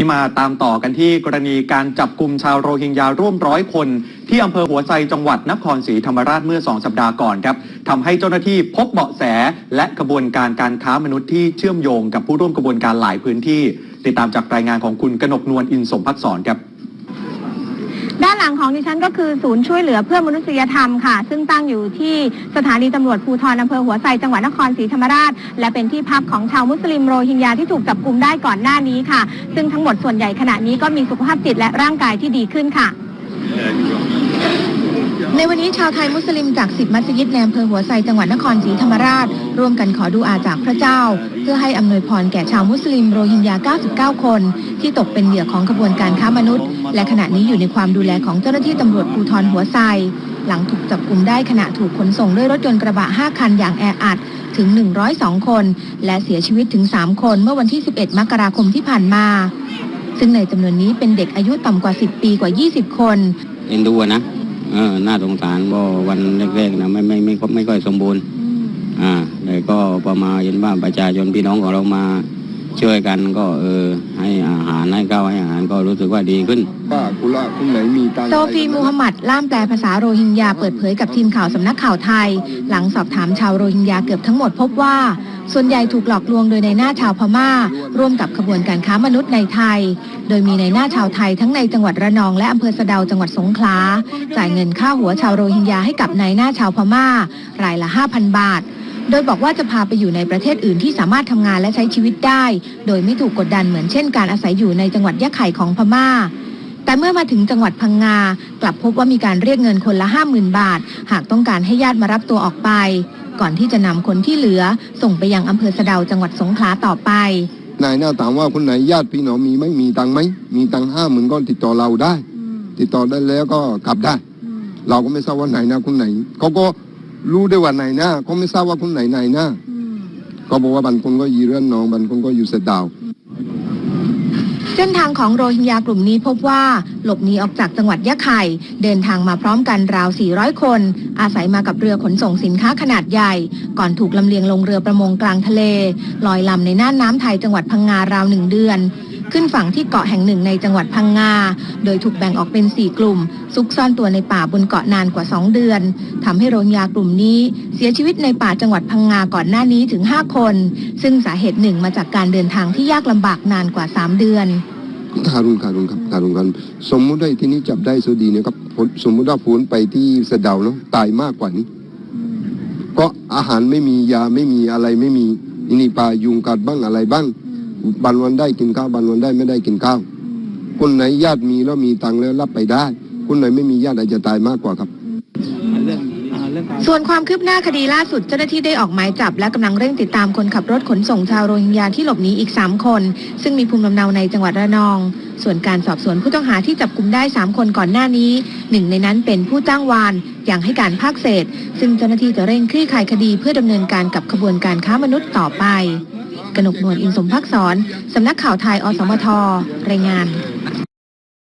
ที่มาตามต่อกันที่กรณีการจับกลุ่มชาวโรฮิงญาร่วมร้อยคน ที่อำเภอหัวไซจังหวัดนครศรีธรรมราชเมื่อ 2 สัปดาห์ก่อนครับทำให้เจ้าหน้าที่พบเบาะแส และกระบวนการการค้ามนุษย์ที่เชื่อมโยงกับผู้ร่วมกระบวนการหลายพื้นที่ ติดตามจากรายงานของคุณกนกนวลอินสมพักษรครับ ด้านหลังของดิฉันก็คือศูนย์ช่วยเหลือเพื่อมนุษยธรรมค่ะ ซึ่งตั้งอยู่ที่สถานีตำรวจภูธรอำเภอหัวไซจังหวัดนครศรีธรรมราช และเป็นที่พักของชาวมุสลิมโรฮิงญาที่ถูกจับกลุมได้ก่อนหน้านี้ค่ะ ซึ่งทั้งหมดส่วนใหญ่ขณะนี้ก็มีสุขภาพจิตและร่างกายที่ดีขึ้นค่ะ ในวันนี้ชาวไทยมุสลิมจากสิบมัสยิดในอำเภอหัวไซจังหวัดนครศรีธรรมราช ร่วมกันขอดูอาจากพระเจ้า เพื่อให้อำนวยพรแก่ชาวมุสลิมโรฮิงญา 99 คน ที่ตกเป็นเหยื่อของขบวนการค้ามนุษย์ และขณะนี้อยู่ในความดูแลของเจ้าหน้าที่ตำรวจภูธรหัวไซหลังถูกจับกลุ่มได้ขณะถูกขนส่งด้วยรถยนต์กระบะ 5 คันอย่างแออัดถึง 102 คน และเสียชีวิตถึง 3 คนเมื่อวันที่ 11 มกราคมที่ผ่านมา ซึ่งในจำนวนนี้เป็นเด็กอายุต่ำกว่า 10 ปีกว่า 20 คน เอ็นดูนะ เออน่าสงสารก็วันแรกๆนะไม่ไม่ไม่ไม่ค่อยสมบูรณ์ อ่าแต่ก็พอมาเห็นว่าประชาชนพี่น้องของเรามาช่วยกันก็เออให้อาหารให้ข้าวให้อาหารก็รู้สึกว่าดีขึ้นว่ากุละคุณไหนมีตังค์โซฟีมูฮัมหมัดล่ามแปลภาษาโรฮิงญาเปิดเผยกับทีมข่าวสำนักข่าวไทย หลังสอบถามชาวโรฮิงญาเกือบทั้งหมดพบว่า ส่วนใหญ่ถูกหลอกลวงโดยในหน้าชาวพม่า ร่วมกับขบวนการค้ามนุษย์ในไทย โดยมีในหน้าชาวไทยทั้งในจังหวัดระนองและอำเภอสะเดาจังหวัดสงขลาจ่ายเงินค่าหัวชาวโรฮิงญาให้กับนายหน้าชาวพม่า รายละ 5,000 บาท โดยบอกว่าจะพาไปอยู่ในประเทศอื่นที่สามารถทำงานและใช้ชีวิตได้ โดยไม่ถูกกดดันเหมือนเช่นการอาศัยอยู่ในจังหวัดยะไข่ของพม่าแต่เมื่อมาถึงจังหวัดพังงา กลับพบว่ามีการเรียกเงินคนละ 50,000 บาท หากต้องการให้ญาติมารับตัวออกไป ก่อนที่จะนำคนที่เหลือ ส่งไปยังอำเภอสะเดาจังหวัดสงขลาต่อไป นายหน้าถามว่าคนไหนญาติพี่น้องมีไหมมีตังค์ไหมมีตังค์ห้าหมื่นก็ติดต่อเราได้ ติดต่อได้แล้วก็กลับได้ เราก็ไม่ทราบว่าไหนหน้าคนไหนเขาก็รู้ได้ว่าไหนหน้าเขาไม่ทราบว่าคนไหนไหนหน้าก็บอกว่าบางคนก็อยู่เรือนนองบางคนก็อยู่เสดาว เส้นทางของโรฮิงญากลุ่มนี้พบว่าหลบหนีออกจากจังหวัดยะไข่ เดินทางมาพร้อมกันราว 400 คน อาศัยมากับเรือขนส่งสินค้าขนาดใหญ่ ก่อนถูกลำเลียงลงเรือประมงกลางทะเล ลอยลำในน่านน้ำไทยจังหวัดพังงาราวหนึ่งเดือน ขึ้นฝั่งที่เกาะแห่งหนึ่งในจังหวัดพังงา โดยถูกแบ่งออกเป็น 4 กลุ่ม ซุกซ่อนตัวในป่าบนเกาะนานกว่า 2 เดือนทำให้โรฮิงญากลุ่มนี้เสียชีวิตในป่าจังหวัดพังงาก่อนหน้านี้ถึง 5 คน ซึ่งสาเหตุหนึ่งมาจากการเดินทางที่ยากลำบากนานกว่า 3 เดือนทารุณทารุณครับทารุณกันสมมุติได้ที่นี้จับได้สุดีเนี่ยครับสมมุติว่าผลไปที่เสดาวเนาะตายมากกว่านี้ก็อาหารไม่มียาไม่มีอะไรไม่มีอินี่ปลายุงกัดบ้างอะไรบ้าง บันวันได้กินข้าวบันวันได้ไม่ได้กินข้าวคนไหนญาติมีแล้วมีตังค์แล้วรับไปได้คนไหนไม่มีญาติอาจจะตายมากกว่าครับส่วนความคืบหน้าคดีล่าสุดเจ้าหน้าที่ได้ออกหมายจับ และกำลังเร่งติดตามคนขับรถขนส่งชาวโรฮิงญาที่หลบหนีอีก 3 คน ซึ่งมีภูมิลำเนาในจังหวัดระนอง ส่วนการสอบสวนผู้ต้องหาที่จับกลุ่มได้ 3 คนก่อนหน้านี้หนึ่งในนั้นเป็นผู้จ้างวานอย่างให้การภาคเศษ ซึ่งเจ้าหน้าที่จะเร่งคลี่คลายคดีเพื่อดำเนินการกับขบวนการค้ามนุษย์ต่อไป กนกนวลอินสมพักษรสำนักข่าวไทยอสมทรายงาน